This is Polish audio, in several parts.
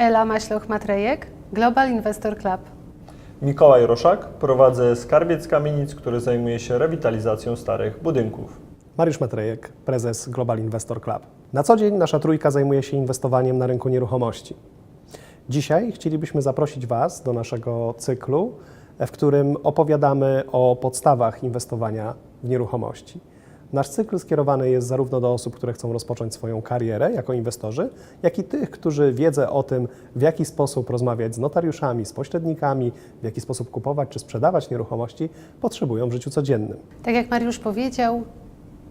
Ela Maśloch-Matrejek, Global Investor Club. Mikołaj Roszak, prowadzę skarbiec kamienic, który zajmuje się rewitalizacją starych budynków. Mariusz Matrejek, prezes Global Investor Club. Na co dzień nasza trójka zajmuje się inwestowaniem na rynku nieruchomości. Dzisiaj chcielibyśmy zaprosić Was do naszego cyklu, w którym opowiadamy o podstawach inwestowania w nieruchomości. Nasz cykl skierowany jest zarówno do osób, które chcą rozpocząć swoją karierę jako inwestorzy, jak i tych, którzy wiedzę o tym, w jaki sposób rozmawiać z notariuszami, z pośrednikami, w jaki sposób kupować czy sprzedawać nieruchomości, potrzebują w życiu codziennym. Tak jak Mariusz powiedział,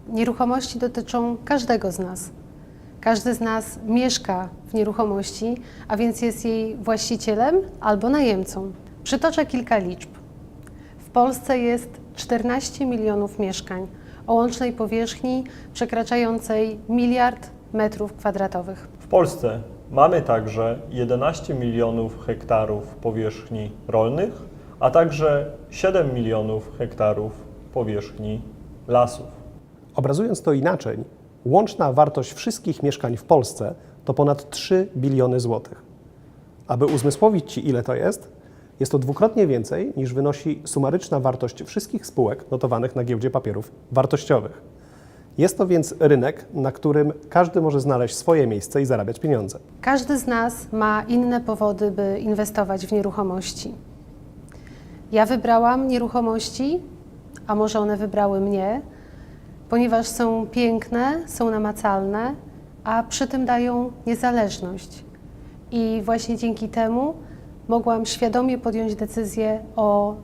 nieruchomości dotyczą każdego z nas. Każdy z nas mieszka w nieruchomości, a więc jest jej właścicielem albo najemcą. Przytoczę kilka liczb. W Polsce jest 14 milionów mieszkań o łącznej powierzchni przekraczającej miliard metrów kwadratowych. W Polsce mamy także 11 milionów hektarów powierzchni rolnych, a także 7 milionów hektarów powierzchni lasów. Obrazując to inaczej, łączna wartość wszystkich mieszkań w Polsce to ponad 3 biliony złotych. Aby uzmysłowić Ci, ile to jest, jest to dwukrotnie więcej niż wynosi sumaryczna wartość wszystkich spółek notowanych na giełdzie papierów wartościowych. Jest to więc rynek, na którym każdy może znaleźć swoje miejsce i zarabiać pieniądze. Każdy z nas ma inne powody, by inwestować w nieruchomości. Ja wybrałam nieruchomości, a może one wybrały mnie, ponieważ są piękne, są namacalne, a przy tym dają niezależność. I właśnie dzięki temu mogłam świadomie podjąć decyzję o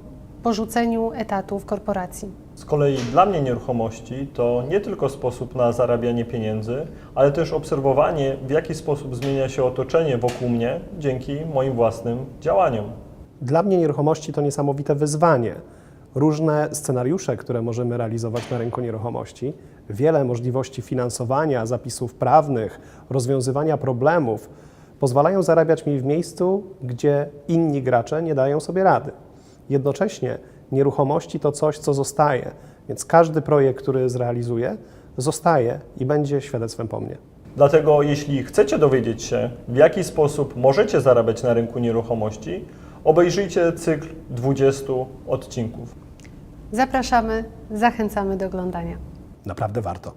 porzuceniu etatu w korporacji. Z kolei dla mnie nieruchomości to nie tylko sposób na zarabianie pieniędzy, ale też obserwowanie, w jaki sposób zmienia się otoczenie wokół mnie dzięki moim własnym działaniom. Dla mnie nieruchomości to niesamowite wyzwanie. Różne scenariusze, które możemy realizować na rynku nieruchomości, wiele możliwości finansowania, zapisów prawnych, rozwiązywania problemów pozwalają zarabiać mi w miejscu, gdzie inni gracze nie dają sobie rady. Jednocześnie nieruchomości to coś, co zostaje, więc każdy projekt, który zrealizuję, zostaje i będzie świadectwem po mnie. Dlatego jeśli chcecie dowiedzieć się, w jaki sposób możecie zarabiać na rynku nieruchomości, obejrzyjcie cykl 20 odcinków. Zapraszamy, zachęcamy do oglądania. Naprawdę warto.